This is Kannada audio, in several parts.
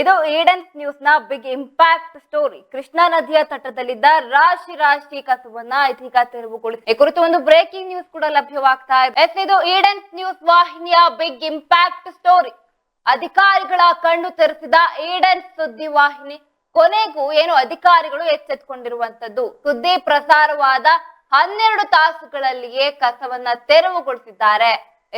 ಇದು ಈಡನ್ಸ್ ನ್ಯೂಸ್ನ ಬಿಗ್ ಇಂಪ್ಯಾಕ್ಟ್ ಸ್ಟೋರಿ. ಕೃಷ್ಣಾ ನದಿಯ ತಟದಲ್ಲಿದ್ದ ರಾಶಿ ರಾಶಿ ಕಸುವನ್ನ ಇದೀಗ ತೆರವುಗೊಳಿಸಿ. ಈ ಕುರಿತು ಒಂದು ಬ್ರೇಕಿಂಗ್ ನ್ಯೂಸ್ ಕೂಡ ಲಭ್ಯವಾಗ್ತಾ ಇದೆ. ಎಸ್, ಇದು ಈಡೆನ್ಸ್ ನ್ಯೂಸ್ ವಾಹಿನಿಯ ಬಿಗ್ ಇಂಪ್ಯಾಕ್ಟ್ ಸ್ಟೋರಿ. ಅಧಿಕಾರಿಗಳ ಕಣ್ಣು ತೆರೆಸಿದ ಈಡೆನ್ಸ್ ಸುದ್ದಿ ವಾಹಿನಿ, ಕೊನೆಗೂ ಏನು ಅಧಿಕಾರಿಗಳು ಎಚ್ಚೆತ್ಕೊಂಡಿರುವಂತದ್ದು ಸುದ್ದಿ ಪ್ರಸಾರವಾದ ಹನ್ನೆರಡು ತಾಸುಗಳಲ್ಲಿಯೇ ಕಸವನ್ನ ತೆರವುಗೊಳಿಸಿದ್ದಾರೆ.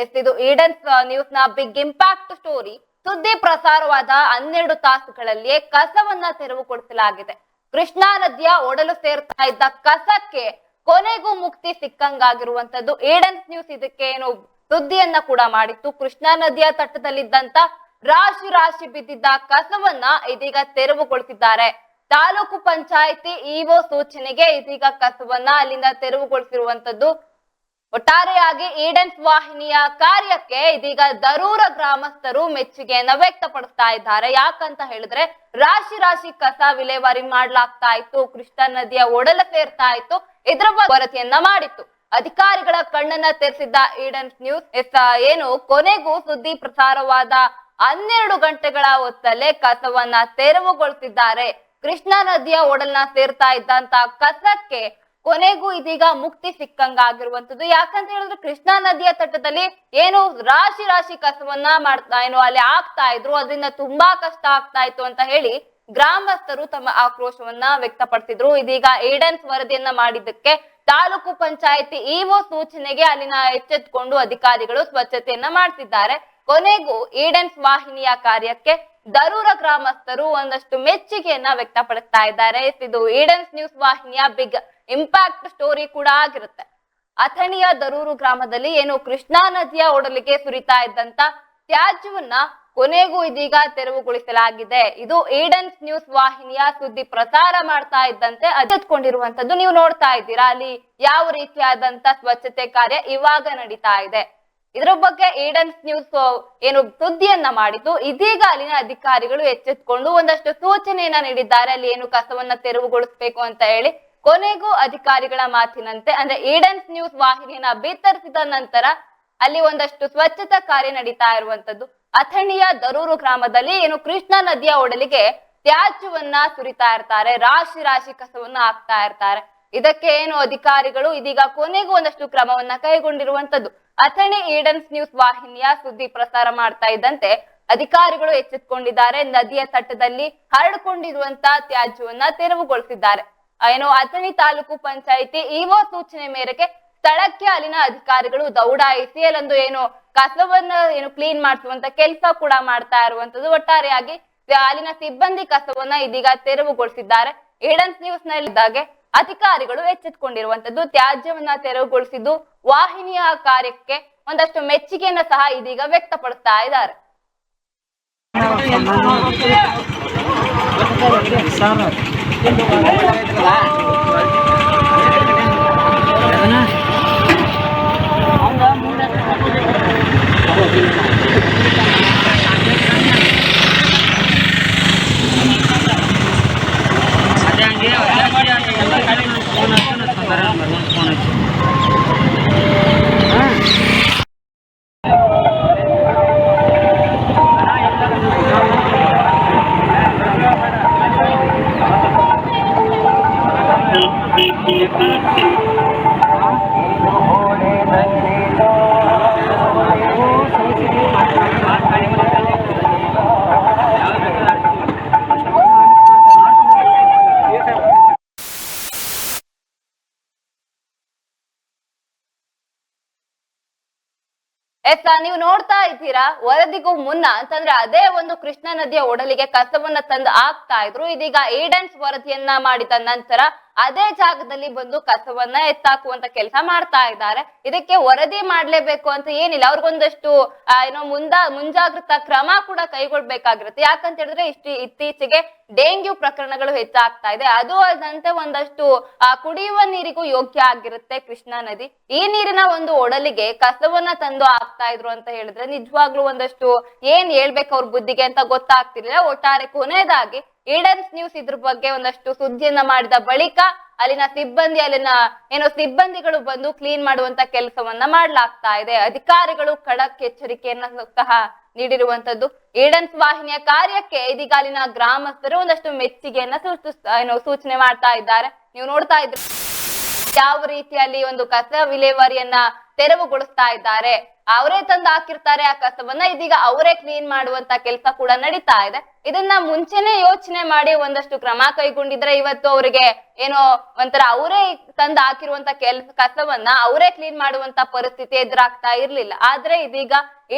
ಎಸ್, ಇದು ಈಡೆನ್ಸ್ ನ್ಯೂಸ್ನ ಬಿಗ್ ಇಂಪ್ಯಾಕ್ಟ್ ಸ್ಟೋರಿ. ಸುದ್ದಿ ಪ್ರಸಾರವಾದ ಹನ್ನೆರಡು ತಾಸುಗಳಲ್ಲಿಯೇ ಕಸವನ್ನ ತೆರವುಗೊಳಿಸಲಾಗಿದೆ ಕೃಷ್ಣಾ ನದಿಯ ಒಡಲು ಸೇರ್ತಾ ಇದ್ದ ಕಸಕ್ಕೆ ಕೊನೆಗೂ ಮುಕ್ತಿ ಸಿಕ್ಕಂಗಾಗಿರುವಂತದ್ದು ಏಡನ್ಸ್ ನ್ಯೂಸ್. ಇದಕ್ಕೆ ಏನು ಸುದ್ದಿಯನ್ನ ಕೂಡ ಮಾಡಿತ್ತು. ಕೃಷ್ಣಾ ನದಿಯ ತಟ್ಟದಲ್ಲಿದ್ದಂತ ರಾಶಿ ರಾಶಿ ಬಿದ್ದಿದ್ದ ಕಸವನ್ನ ಇದೀಗ ತೆರವುಗೊಳಿಸಿದ್ದಾರೆ. ತಾಲೂಕು ಪಂಚಾಯಿತಿ ಇಒ ಸೂಚನೆಗೆ ಇದೀಗ ಕಸವನ್ನ ಅಲ್ಲಿಂದ ತೆರವುಗೊಳಿಸಿರುವಂತದ್ದು ಒಟ್ಟಾರೆಯಾಗಿ ಈಡೆನ್ಸ್ ವಾಹಿನಿಯ ಕಾರ್ಯಕ್ಕೆ ಇದೀಗ ದರೂರ ಗ್ರಾಮಸ್ಥರು ಮೆಚ್ಚುಗೆಯನ್ನ ವ್ಯಕ್ತಪಡಿಸ್ತಾ ಇದ್ದಾರೆ. ಯಾಕಂತ ಹೇಳಿದ್ರೆ ರಾಶಿ ರಾಶಿ ಕಸ ವಿಲೇವಾರಿ ಮಾಡ್ಲಾಗ್ತಾ ಇತ್ತು ಕೃಷ್ಣಾ ನದಿಯ ಒಡಲ ಸೇರ್ತಾ ಇತ್ತು, ಇದ್ರ ವರದಿಯನ್ನ ಮಾಡಿತ್ತು. ಅಧಿಕಾರಿಗಳ ಕಣ್ಣನ್ನ ತೆರೆಸಿದ್ದ ಈಡೆನ್ಸ್ ನ್ಯೂಸ್ ಎಸ್ ಏನು, ಕೊನೆಗೂ ಸುದ್ದಿ ಪ್ರಸಾರವಾದ ಹನ್ನೆರಡು ಗಂಟೆಗಳ ಹೊತ್ತಲ್ಲೇ ಕಸವನ್ನ ತೆರವುಗೊಳಿಸಿದ್ದಾರೆ. ಕೃಷ್ಣಾ ನದಿಯ ಒಡಲ್ನ ಸೇರ್ತಾ ಇದ್ದಂತ ಕಸಕ್ಕೆ ಕೊನೆಗೂ ಇದೀಗ ಮುಕ್ತಿ ಸಿಕ್ಕಂಗಾಗಿರುವಂತದ್ದು ಯಾಕಂತ ಹೇಳಿದ್ರೆ ಕೃಷ್ಣಾ ನದಿಯ ತಟದಲ್ಲಿ ಏನು ರಾಶಿ ರಾಶಿ ಕಸವನ್ನ ಮಾಡ್ತಾ ಏನು ಅಲ್ಲಿ ಆಗ್ತಾ ಇದ್ರು. ಅದರಿಂದ ತುಂಬಾ ಕಷ್ಟ ಆಗ್ತಾ ಇತ್ತು ಅಂತ ಹೇಳಿ ಗ್ರಾಮಸ್ಥರು ತಮ್ಮ ಆಕ್ರೋಶವನ್ನ ವ್ಯಕ್ತಪಡಿಸಿದ್ರು. ಇದೀಗ ಏಡನ್ಸ್ ವರದಿಯನ್ನ ಮಾಡಿದ್ದಕ್ಕೆ ತಾಲೂಕು ಪಂಚಾಯತಿ ಇಒ ಸೂಚನೆಗೆ ಅಲ್ಲಿನ ಎಚ್ಚೆತ್ಕೊಂಡು ಅಧಿಕಾರಿಗಳು ಸ್ವಚ್ಛತೆಯನ್ನ ಮಾಡ್ತಿದ್ದಾರೆ. ಕೊನೆಗೂ ಈಡನ್ಸ್ ವಾಹಿನಿಯ ಕಾರ್ಯಕ್ಕೆ ದರೂರ ಗ್ರಾಮಸ್ಥರು ಒಂದಷ್ಟು ಮೆಚ್ಚುಗೆಯನ್ನ ವ್ಯಕ್ತಪಡಿಸ್ತಾ ಇದ್ದಾರೆ. ಇದು ಈಡೆನ್ಸ್ ನ್ಯೂಸ್ ವಾಹಿನಿಯ ಬಿಗ್ ಇಂಪ್ಯಾಕ್ಟ್ ಸ್ಟೋರಿ ಕೂಡ ಆಗಿರುತ್ತೆ. ಅಥಣಿಯ ದರೂರು ಗ್ರಾಮದಲ್ಲಿ ಏನು ಕೃಷ್ಣಾ ನದಿಯ ಒಡಲಿಗೆ ಸುರಿತಾ ಇದ್ದಂತ ತ್ಯಾಜ್ಯವನ್ನ ಕೊನೆಗೂ ಇದೀಗ ತೆರವುಗೊಳಿಸಲಾಗಿದೆ. ಇದು ಏಡನ್ಸ್ ನ್ಯೂಸ್ ವಾಹಿನಿಯ ಸುದ್ದಿ ಪ್ರಸಾರ ಮಾಡ್ತಾ ಇದ್ದಂತೆ ಅದಿತ್ಕೊಂಡಿರುವಂತದ್ದು ನೀವು ನೋಡ್ತಾ ಇದ್ದೀರಾ. ಅಲ್ಲಿ ಯಾವ ರೀತಿಯಾದಂತ ಸ್ವಚ್ಛತೆ ಕಾರ್ಯ ಇವಾಗ ನಡೀತಾ ಇದೆ. ಇದ್ರ ಬಗ್ಗೆ ಏಡನ್ಸ್ ನ್ಯೂಸ್ ಏನು ಸುದ್ದಿಯನ್ನ ಮಾಡಿದ್ದು, ಇದೀಗ ಅಲ್ಲಿನ ಅಧಿಕಾರಿಗಳು ಎಚ್ಚೆತ್ಕೊಂಡು ಒಂದಷ್ಟು ಸೂಚನೆಯನ್ನ ನೀಡಿದ್ದಾರೆ. ಅಲ್ಲಿ ಏನು ಕಸವನ್ನ ತೆರವುಗೊಳಿಸ್ಬೇಕು ಅಂತ ಹೇಳಿ ಕೊನೆಗೂ ಅಧಿಕಾರಿಗಳ ಮಾತಿನಂತೆ, ಅಂದ್ರೆ ಈಡನ್ಸ್ ನ್ಯೂಸ್ ವಾಹಿನಿಯನ್ನ ಬಿತ್ತರಿಸಿದ ನಂತರ ಅಲ್ಲಿ ಒಂದಷ್ಟು ಸ್ವಚ್ಛತಾ ಕಾರ್ಯ ನಡೀತಾ ಇರುವಂತದ್ದು. ಅಥಣಿಯ ದರೂರು ಗ್ರಾಮದಲ್ಲಿ ಏನು ಕೃಷ್ಣಾ ನದಿಯ ಒಡಲಿಗೆ ತ್ಯಾಜ್ಯವನ್ನ ಸುರಿತಾ ಇರ್ತಾರೆ, ರಾಶಿ ರಾಶಿ ಕಸವನ್ನ ಹಾಕ್ತಾ ಇರ್ತಾರೆ. ಇದಕ್ಕೆ ಏನು ಅಧಿಕಾರಿಗಳು ಇದೀಗ ಕೊನೆಗೂ ಒಂದಷ್ಟು ಕ್ರಮವನ್ನ ಕೈಗೊಂಡಿರುವಂತದ್ದು. ಅಥಣಿ ಈಡನ್ಸ್ ನ್ಯೂಸ್ ವಾಹಿನಿಯ ಸುದ್ದಿ ಪ್ರಸಾರ ಮಾಡ್ತಾ ಇದ್ದಂತೆ ಅಧಿಕಾರಿಗಳು ಎಚ್ಚೆತ್ಕೊಂಡಿದ್ದಾರೆ. ನದಿಯ ತಟ್ಟದಲ್ಲಿ ಹರಡಿಕೊಂಡಿರುವಂತ ತ್ಯಾಜ್ಯವನ್ನ ತೆರವುಗೊಳಿಸಿದ್ದಾರೆ. ಏನು ಅಥಣಿ ತಾಲೂಕು ಪಂಚಾಯಿತಿ ಇಒ ಸೂಚನೆ ಮೇರೆಗೆ ಸ್ಥಳಕ್ಕೆ ಅಲ್ಲಿನ ಅಧಿಕಾರಿಗಳು ದೌಡಾಯಿಸಿ ಅಲ್ಲೊಂದು ಏನು ಕಸವನ್ನ ಏನು ಕ್ಲೀನ್ ಮಾಡಿಸುವಂತ ಕೆಲಸ ಕೂಡ ಮಾಡ್ತಾ ಇರುವಂತದ್ದು. ಒಟ್ಟಾರೆಯಾಗಿ ಅಲ್ಲಿನ ಸಿಬ್ಬಂದಿ ಕಸವನ್ನ ಇದೀಗ ತೆರವುಗೊಳಿಸಿದ್ದಾರೆ. ಏಡನ್ಸ್ ನ್ಯೂಸ್ ನಲ್ಲಿದ್ದಾಗೆ ಅಧಿಕಾರಿಗಳು ಎಚ್ಚೆತ್ಕೊಂಡಿರುವಂತದ್ದು. ತ್ಯಾಜ್ಯವನ್ನ ತೆರವುಗೊಳಿಸಿದ್ದು ವಾಹಿನಿಯ ಕಾರ್ಯಕ್ಕೆ ಒಂದಷ್ಟು ಮೆಚ್ಚುಗೆಯನ್ನ ಸಹ ಇದೀಗ ವ್ಯಕ್ತಪಡಿಸ್ತಾ ಇದ್ದಾರೆ. Thank you. ಎಸ್ ನೀವು ನೋಡ್ತಾ ಇದ್ದೀರಾ? ವರದಿಗೂ ಮುನ್ನ, ಅಂತಂದ್ರೆ ಅದೇ ಒಂದು ಕೃಷ್ಣಾ ನದಿಯ ಒಡಲಿಗೆ ಕಸವನ್ನ ತಂದು ಹಾಕ್ತಾ ಇದ್ರು. ಇದೀಗ ಏಡನ್ಸ್ ವರದಿಯನ್ನ ಮಾಡಿದ ನಂತರ ಅದೇ ಜಾಗದಲ್ಲಿ ಬಂದು ಕಸವನ್ನ ಎತ್ತಾಕುವಂತ ಕೆಲಸ ಮಾಡ್ತಾ ಇದ್ದಾರೆ. ಇದಕ್ಕೆ ವರದಿ ಮಾಡ್ಲೇಬೇಕು ಅಂತ ಏನಿಲ್ಲ. ಅವ್ರಿಗೊಂದಷ್ಟು ಏನೋ ಮುಂದ, ಮುಂಜಾಗ್ರತಾ ಕ್ರಮ ಕೂಡ ಕೈಗೊಳ್ಬೇಕಾಗಿರುತ್ತೆ. ಯಾಕಂತ ಹೇಳಿದ್ರೆ ಇಷ್ಟು, ಇತ್ತೀಚೆಗೆ ಡೆಂಗ್ಯೂ ಪ್ರಕರಣಗಳು ಹೆಚ್ಚಾಗ್ತಾ ಇದೆ. ಅದು ಅದಂತೆ ಒಂದಷ್ಟು ಕುಡಿಯುವ ನೀರಿಗೂ ಯೋಗ್ಯ ಆಗಿರುತ್ತೆ ಕೃಷ್ಣಾ ನದಿ. ಈ ನೀರಿನ ಒಂದು ಒಡಲಿಗೆ ಕಸವನ್ನ ತಂದು ಹಾಕ್ತಾ ಇದ್ರು ಅಂತ ಹೇಳಿದ್ರೆ ನಿಜವಾಗ್ಲೂ ಒಂದಷ್ಟು ಏನ್ ಹೇಳ್ಬೇಕು ಅವ್ರ ಬುದ್ಧಿಗೆ ಅಂತ ಗೊತ್ತಾಗ್ತಿರ್ಲಿಲ್ಲ. ಒಟ್ಟಾರೆ ಕೊನೆಯದಾಗಿ ಈಡನ್ಸ್ ನ್ಯೂಸ್ ಇದ್ರ ಬಗ್ಗೆ ಒಂದಷ್ಟು ಸುದ್ದಿಯನ್ನ ಮಾಡಿದ ಬಳಿಕ ಅಲ್ಲಿನ ಸಿಬ್ಬಂದಿ, ಅಲ್ಲಿನ ಏನೋ ಸಿಬ್ಬಂದಿಗಳು ಬಂದು ಕ್ಲೀನ್ ಮಾಡುವಂತ ಕೆಲಸವನ್ನ ಮಾಡ್ಲಾಗ್ತಾ ಇದೆ. ಅಧಿಕಾರಿಗಳು ಖಡಕ್ ಎಚ್ಚರಿಕೆಯನ್ನ ಸಹ ನೀಡಿರುವಂತದ್ದು. ಈಡನ್ಸ್ ವಾಹಿನಿಯ ಕಾರ್ಯಕ್ಕೆ ಇದೀಗ ಅಲ್ಲಿನ ಗ್ರಾಮಸ್ಥರು ಒಂದಷ್ಟು ಮೆಚ್ಚುಗೆಯನ್ನ ಸೂಚಿಸ್ತಾ, ಏನೋ ಸೂಚನೆ ಮಾಡ್ತಾ ಇದ್ದಾರೆ. ನೀವು ನೋಡ್ತಾ ಇದ್ರೆ ಯಾವ ರೀತಿಯಲ್ಲಿ ಒಂದು ಕಸ ವಿಲೇವಾರಿಯನ್ನ ತೆರವುಗೊಳಿಸ್ತಾ ಇದ್ದಾರೆ, ಅವರೇ ತಂದು ಹಾಕಿರ್ತಾರೆ ಆ ಕಸವನ್ನ, ಇದೀಗ ಅವರೇ ಕ್ಲೀನ್ ಮಾಡುವಂತ ಕೆಲಸ ಕೂಡ ನಡೀತಾ ಇದೆ. ಇದನ್ನ ಮುಂಚೆನೆ ಯೋಚನೆ ಮಾಡಿ ಒಂದಷ್ಟು ಕ್ರಮ ಕೈಗೊಂಡಿದ್ರೆ ಇವತ್ತು ಅವರಿಗೆ ಏನೋ ಒಂಥರ ಅವರೇ ತಂದು ಹಾಕಿರುವಂತ ಕೆಲ್ಸ, ಕಸವನ್ನ ಅವರೇ ಕ್ಲೀನ್ ಮಾಡುವಂತ ಪರಿಸ್ಥಿತಿ ಎದುರಾಗ್ತಾ ಇರ್ಲಿಲ್ಲ. ಆದ್ರೆ ಇದೀಗ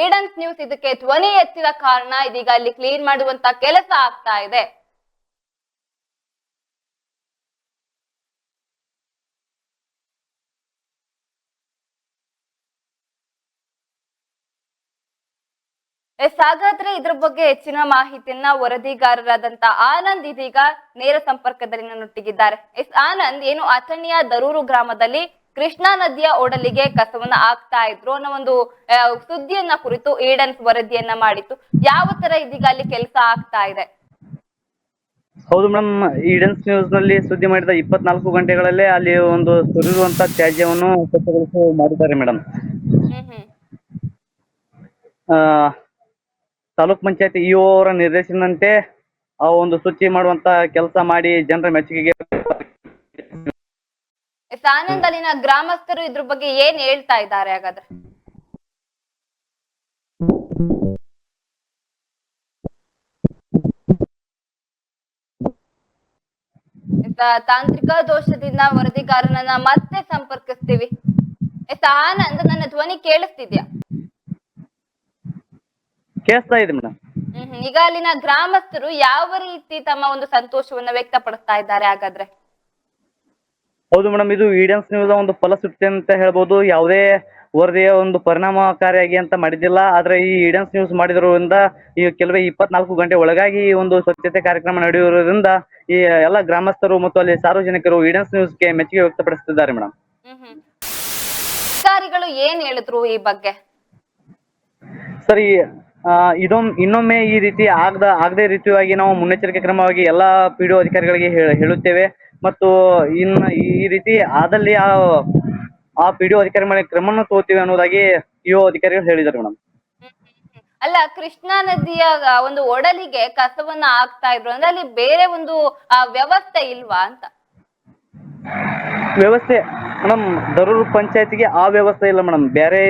ಏಡನ್ಸ್ ನ್ಯೂಸ್ ಇದಕ್ಕೆ ಧ್ವನಿ ಎತ್ತಿದ ಕಾರಣ ಇದೀಗ ಅಲ್ಲಿ ಕ್ಲೀನ್ ಮಾಡುವಂತ ಕೆಲಸ ಆಗ್ತಾ ಇದೆ. ಎಸ್ ಹಾಗಾದ್ರೆ ಇದ್ರ ಬಗ್ಗೆ ಹೆಚ್ಚಿನ ಮಾಹಿತಿಯನ್ನ ವರದಿಗಾರರಾದಂತ ಆನಂದ್ ಇದೀಗ ನೇರ ಸಂಪರ್ಕದಲ್ಲಿ ನನ್ನೊಟ್ಟಿಗಿದ್ದಾರೆ. ಎಸ್ ಆನಂದ್ ಏನು ಅಥಣಿಯ ದರೂರು ಗ್ರಾಮದಲ್ಲಿ ಕೃಷ್ಣಾ ನದಿಯ ಒಡಲಿಗೆ ಕಸವನ್ನ ಹಾಕ್ತಾ ಇದ್ರು ಅನ್ನೋ ಒಂದು ಸುದ್ದಿಯನ್ನ ಕುರಿತು ಏಡನ್ಸ್ ವರದಿಯನ್ನ ಮಾಡಿತ್ತು. ಯಾವ ತರ ಇದೀಗ ಅಲ್ಲಿ ಕೆಲಸ ಆಗ್ತಾ ಇದೆ? ಹೌದು ಮೇಡಮ್ ಈಡನ್ಸ್ ನ್ಯೂಸ್ನಲ್ಲಿ ಸುದ್ದಿ ಮಾಡಿದ ಇಪ್ಪತ್ನಾಲ್ಕು ಗಂಟೆಗಳಲ್ಲೇ ಅಲ್ಲಿ ಒಂದು ಸುರಿರುವಂತ ತ್ಯಾಜ್ಯವನ್ನು ಸ್ವಚ್ಛಗೊಳಿಸಿ ಮಾಡಿದ್ದಾರೆ ಮೇಡಮ್ ತಾಲೂಕ್ ಪಂಚಾಯತ್ ಇಒ ಅವರ ನಿರ್ದೇಶನದಂತೆ ಆ ಒಂದು ಶುಚಿ ಮಾಡುವಂತ ಕೆಲಸ ಮಾಡಿ ಜನರ ಮೆಚ್ಚುಗೆಗೆ ಎಸ್ ಅಲ್ಲಿನ ಗ್ರಾಮಸ್ಥರು ಇದ್ರ ಬಗ್ಗೆ ಏನ್ ಹೇಳ್ತಾ ಇದ್ದಾರೆ ಹಾಗಾದ್ರೆ? ತಾಂತ್ರಿಕ ದೋಷದಿಂದ ವರದಿಗಾರನನ್ನ ಮತ್ತೆ ಸಂಪರ್ಕಿಸ್ತೀವಿ. ಎಸ್ ಆನಂದ್, ನನ್ನ ಧ್ವನಿ ಕೇಳಿಸ್ತಿದ್ಯಾ? ಕೇಳಿಸ್ತಾ ಇದೆ ಮೇಡಮ್. ಹ್ಮ್ ಹ್ಮ್. ಈಗ ಅಲ್ಲಿನ ಗ್ರಾಮಸ್ಥರು ಯಾವ ರೀತಿ ತಮ್ಮ ಒಂದು ಸಂತೋಷವನ್ನ ವ್ಯಕ್ತಪಡಿಸ್ತಾ ಇದ್ದಾರೆ ಹಾಗಾದ್ರೆ? ಹೌದು ಮೇಡಮ್ ಇದು ಈಡನ್ಸ್ ನ್ಯೂಸ್ ಒಂದು ಫಲಶ್ರುತಿ ಅಂತ ಹೇಳ್ಬೋದು. ಯಾವುದೇ ವರದಿಯ ಒಂದು ಪರಿಣಾಮಕಾರಿಯಾಗಿ ಅಂತ ಮಾಡಿದ್ದಿಲ್ಲ. ಆದ್ರೆ ಈ ಈಡನ್ಸ್ ನ್ಯೂಸ್ ಮಾಡಿದ್ರಿಂದ ಈ ಕೆಲವೇ ಇಪ್ಪತ್ನಾಲ್ಕು ಗಂಟೆ ಒಳಗಾಗಿ ಈ ಒಂದು ಸ್ವಚ್ಛತೆ ಕಾರ್ಯಕ್ರಮ ನಡೆಯುವುದರಿಂದ ಈ ಎಲ್ಲ ಗ್ರಾಮಸ್ಥರು ಮತ್ತು ಅಲ್ಲಿ ಸಾರ್ವಜನಿಕರು ಈಡನ್ಸ್ ನ್ಯೂಸ್ಗೆ ಮೆಚ್ಚುಗೆ ವ್ಯಕ್ತಪಡಿಸುತ್ತಿದ್ದಾರೆ ಮೇಡಮ್. ಹ್ಮ್ ಹ್ಮ್. ಅಧಿಕಾರಿಗಳು ಏನ್ ಹೇಳಿದ್ರು ಈ ಬಗ್ಗೆ? ಸರಿ ಇದೊಮ್ಮೆ ಇನ್ನೊಮ್ಮೆ ಈ ರೀತಿ ಆಗದ, ಆಗದೇ ರೀತಿಯಾಗಿ ನಾವು ಮುನ್ನೆಚ್ಚರಿಕೆ ಕ್ರಮವಾಗಿ ಎಲ್ಲಾ ಪಿ ಡಿ ಅಧಿಕಾರಿಗಳಿಗೆ ಹೇಳ- ಹೇಳುತ್ತೇವೆ. ಮತ್ತು ಇನ್ನ ಈ ರೀತಿ ಆದಲ್ಲಿ ಆ ಆ ಪಿ ಡಿ ಅಧಿಕಾರಿ ಮೇಲೆ ಕ್ರಮವನ್ನು ತಗೋತೀವಿ ಅನ್ನೋದಾಗಿ ಇಒ ಅಧಿಕಾರಿಗಳು ಹೇಳಿದ್ದಾರೆ ಮೇಡಮ್ ಅಲ್ಲ, ಕೃಷ್ಣಾ ನದಿಯ ಒಂದು ಒಡಲಿಗೆ ಕಸವನ್ನ ಹಾಕ್ತಾ ಇದ್ರು. ಅಂದ್ರೆ ಅಲ್ಲಿ ಬೇರೆ ಒಂದು ವ್ಯವಸ್ಥೆ ಇಲ್ವಾ ಅಂತ? ವ್ಯವಸ್ಥೆ ಮೇಡಮ್ ದರೂರು ಪಂಚಾಯತಿಗೆ ಆ ವ್ಯವಸ್ಥೆ ಇಲ್ಲ ಮೇಡಮ್ ಬೇರೆ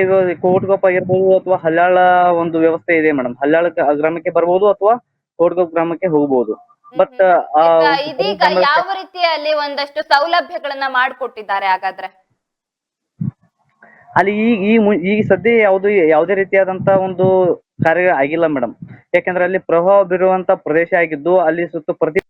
ಕೋಟ್ಗೊಪ್ಪ ಇರ್ಬೋದು ಅಥವಾ ಹಲ್ಯಾಳ ಒಂದು ವ್ಯವಸ್ಥೆ ಇದೆ ಮೇಡಮ್ ಹಲ್ಯಾಳ ಗ್ರಾಮಕ್ಕೆ ಬರ್ಬೋದು ಅಥವಾ ಕೋಟ್ಗೊಪ್ಪ ಗ್ರಾಮಕ್ಕೆ ಹೋಗ್ಬೋದು. ಬಟ್ ಇದೀಗ ಯಾವ ರೀತಿಯಲ್ಲಿ ಒಂದಷ್ಟು ಸೌಲಭ್ಯಗಳನ್ನ ಮಾಡಿಕೊಟ್ಟಿದ್ದಾರೆ ಹಾಗಾದ್ರೆ? ಅಲ್ಲಿ ಈ ಈ ಈಗ ಸದ್ಯ ಯಾವುದು ಯಾವುದೇ ರೀತಿಯಾದಂತ ಒಂದು ಕಾರ್ಯ ಆಗಿಲ್ಲ ಮೇಡಮ್ ಯಾಕಂದ್ರೆ ಅಲ್ಲಿ ಪ್ರಭಾವ ಬೀರುವಂತ ಪ್ರದೇಶ ಆಗಿದ್ದು ಅಲ್ಲಿ ಸುತ್ತ ಪ್ರತಿ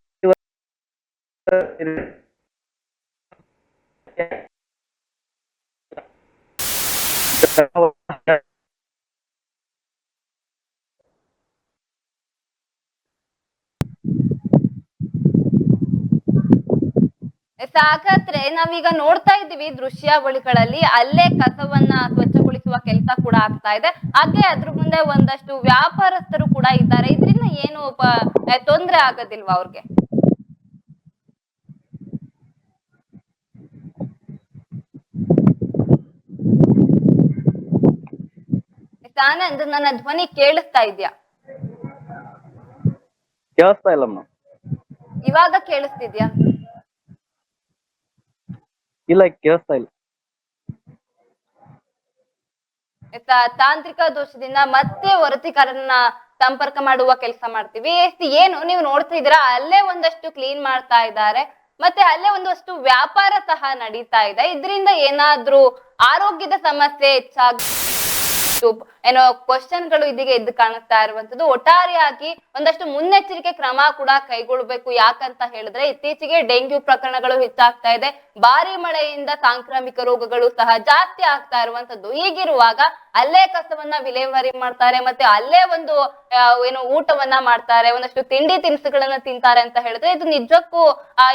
ಹಾಗಾದ್ರೆ ನಾವೀಗ ನೋಡ್ತಾ ಇದ್ದೀವಿ ದೃಶ್ಯಾವಳಿಗಳಲ್ಲಿ ಅಲ್ಲೇ ಕಸವನ್ನ ಸ್ವಚ್ಛಗೊಳಿಸುವ ಕೆಲಸ ಕೂಡ ಆಗ್ತಾ ಇದೆ. ಹಾಗೆ ಅದ್ರ ಮುಂದೆ ಒಂದಷ್ಟು ವ್ಯಾಪಾರಸ್ಥರು ಕೂಡ ಇದ್ದಾರೆ. ಇದರಿಂದ ಏನು ತೊಂದ್ರೆ ಆಗೋದಿಲ್ವಾ ಅವ್ರಿಗೆ? ಆನಂದ್ ನನ್ನ ಧ್ವನಿ ಕೇಳಿಸ್ತಾ ಇದ್ಯಾ? ಕೇಳಿಸ್ತಾ ಇಲ್ಲ ಮೇಡಮ್. ಇವಾಗ ಕೇಳಿಸ್ತಿದ್ಯಾ? ಇಲ್ಲ ಕೇಳಿಸ್ತಾ ಇಲ್ಲ. ತಾಂತ್ರಿಕ ದೋಷದಿಂದ ಮತ್ತೆ ವರತಿಕರನ್ನ ಸಂಪರ್ಕ ಮಾಡುವ ಕೆಲಸ ಮಾಡ್ತೀವಿ. ಏನು ನೀವು ನೋಡ್ತಾ ಇದ್ದೀರಾ ಅಲ್ಲೇ ಒಂದಷ್ಟು ಕ್ಲೀನ್ ಮಾಡ್ತಾ ಇದ್ದಾರೆ. ಮತ್ತೆ ಅಲ್ಲೇ ಒಂದಷ್ಟು ವ್ಯಾಪಾರ ಸಹ ನಡೀತಾ ಇದೆ. ಇದರಿಂದ ಏನಾದ್ರೂ ಆರೋಗ್ಯದ ಸಮಸ್ಯೆ ಹೆಚ್ಚಾಗ ಏನೋ ಕ್ವಶನ್ಗಳು ಇದೀಗ ಎದ್ದು ಕಾಣಿಸ್ತಾ ಇರುವಂತದ್ದು ಒಟ್ಟಾರೆಯಾಗಿ ಒಂದಷ್ಟು ಮುನ್ನೆಚ್ಚರಿಕೆ ಕ್ರಮ ಕೂಡ ಕೈಗೊಳ್ಳಬೇಕು ಯಾಕಂತ ಹೇಳಿದ್ರೆ ಇತ್ತೀಚೆಗೆ ಡೆಂಗ್ಯೂ ಪ್ರಕರಣಗಳು ಹೆಚ್ಚಾಗ್ತಾ ಇದೆ. ಭಾರಿ ಮಳೆಯಿಂದ ಸಾಂಕ್ರಾಮಿಕ ರೋಗಗಳು ಸಹ ಜಾಸ್ತಿ ಆಗ್ತಾ ಇರುವಂತದ್ದು ಹೀಗಿರುವಾಗ ಅಲ್ಲೇ ಕಸವನ್ನ ವಿಲೇವಾರಿ ಮಾಡ್ತಾರೆ ಮತ್ತೆ ಅಲ್ಲೇ ಒಂದು ಏನು ಊಟವನ್ನ ಮಾಡ್ತಾರೆ, ಒಂದಷ್ಟು ತಿಂಡಿ ತಿನಿಸುಗಳನ್ನ ತಿಂತಾರೆ ಅಂತ ಹೇಳಿದ್ರೆ ಇದು ನಿಜಕ್ಕೂ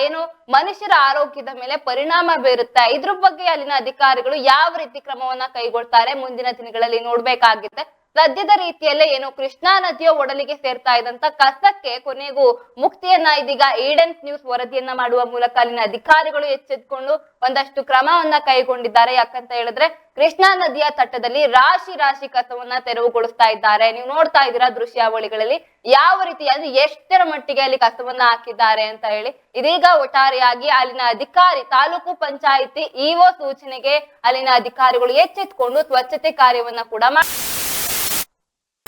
ಏನು ಮನುಷ್ಯರ ಆರೋಗ್ಯದ ಮೇಲೆ ಪರಿಣಾಮ ಬೀರುತ್ತೆ. ಇದ್ರ ಬಗ್ಗೆ ಅಲ್ಲಿನ ಅಧಿಕಾರಿಗಳು ಯಾವ ರೀತಿ ಕ್ರಮವನ್ನ ಕೈಗೊಳ್ತಾರೆ ಮುಂದಿನ ದಿನಗಳಲ್ಲಿ ನೋಡ್ಬೇಕಾಗುತ್ತೆ ಸದ್ಯದ ರೀತಿಯಲ್ಲೇ ಏನು ಕೃಷ್ಣಾ ನದಿಯ ಒಡಲಿಗೆ ಸೇರ್ತಾ ಇದ್ದಂತ ಕಸಕ್ಕೆ ಕೊನೆಗೂ ಮುಕ್ತಿಯನ್ನ ಇದೀಗ ಏಡೆನ್ಸ್ ನ್ಯೂಸ್ ವರದಿಯನ್ನ ಮಾಡುವ ಮೂಲಕ ಅಲ್ಲಿನ ಅಧಿಕಾರಿಗಳು ಎಚ್ಚೆತ್ಕೊಂಡು ಒಂದಷ್ಟು ಕ್ರಮವನ್ನ ಕೈಗೊಂಡಿದ್ದಾರೆ. ಯಾಕಂತ ಹೇಳಿದ್ರೆ ಕೃಷ್ಣಾ ನದಿಯ ತಟ್ಟದಲ್ಲಿ ರಾಶಿ ರಾಶಿ ಕಸವನ್ನ ತೆರವುಗೊಳಿಸ್ತಾ ಇದ್ದಾರೆ. ನೀವು ನೋಡ್ತಾ ಇದ್ದೀರಾ ದೃಶ್ಯಾವಳಿಗಳಲ್ಲಿ ಯಾವ ರೀತಿ ಅಂದ್ರೆ ಎಷ್ಟರ ಮಟ್ಟಿಗೆ ಅಲ್ಲಿ ಕಸವನ್ನ ಹಾಕಿದ್ದಾರೆ ಅಂತ ಹೇಳಿ. ಇದೀಗ ಒಟ್ಟಾರೆಯಾಗಿ ಅಲ್ಲಿನ ಅಧಿಕಾರಿ ತಾಲೂಕು ಪಂಚಾಯಿತಿ ಇಒ ಸೂಚನೆಗೆ ಅಲ್ಲಿನ ಅಧಿಕಾರಿಗಳು ಎಚ್ಚೆತ್ಕೊಂಡು ಸ್ವಚ್ಛತೆ ಕಾರ್ಯವನ್ನ ಕೂಡ ಮಾಡಿ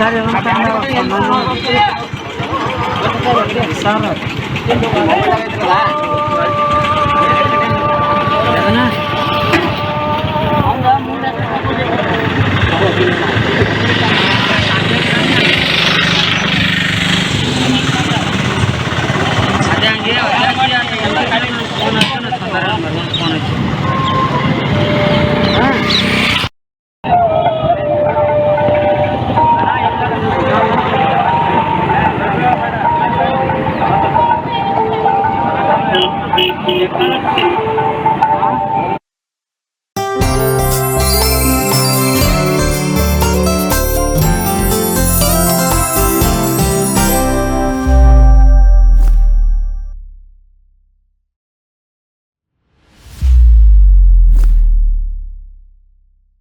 ಅದೇ